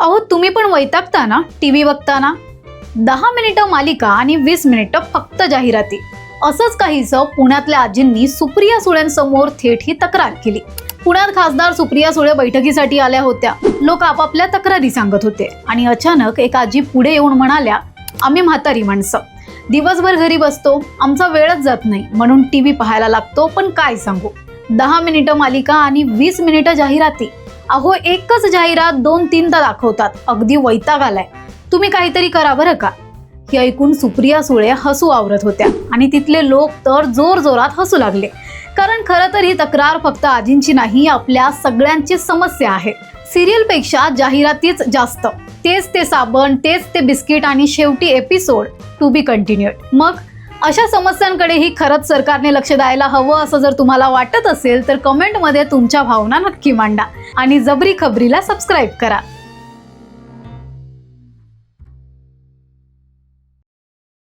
अहो तुम्ही पण वैतागता ना? टी व्ही बघताना? दहा मिनिटं मालिका आणि वीस मिनिटं फक्त जाहिराती. असंच काहीसं पुण्यातल्या आजींनी सुप्रिया सुळेंसमोर थेट ही तक्रार केली. पुण्यात खासदार सुप्रिया सुळे बैठकीसाठी आल्या होत्या. लोक आपापल्या तक्रारी सांगत होते आणि अचानक एक आजी पुढे येऊन म्हणाल्या आम्ही म्हातारी माणसं. दिवसभर घरी बसतो. आमचा वेळच जात नाही. म्हणून टी व्ही पाहायला लागतो. पण काय सांगू? दहा मिनिटं मालिका आणि वीस मिनिटं जाहिराती. अहो एकच जाहिरात दोन तीनदा दाखवतात. अगदी वैताग आलाय. तुम्ही काहीतरी करा बरं का? हे ऐकून सुप्रिया सुळे हसू आवरत होत्या आणि तिथले लोक तर जोर जोरात हसू लागले. कारण खरं तर ही तक्रार फक्त आजींची नाही आपल्या सगळ्यांची समस्या आहे. सिरियलपेक्षा जाहिरातीच जास्त. तेच ते साबण तेच ते बिस्किट आणि शेवटी एपिसोड टू बी कंटिन्यूड मग अशा समस्यांकडेही खरंच सरकारने लक्ष द्यायला हवं असं जर तुम्हाला वाटत असेल तर कमेंटमध्ये तुमच्या भावना नक्की मांडा आणि जबरी खबरीला सबस्क्राईब करा.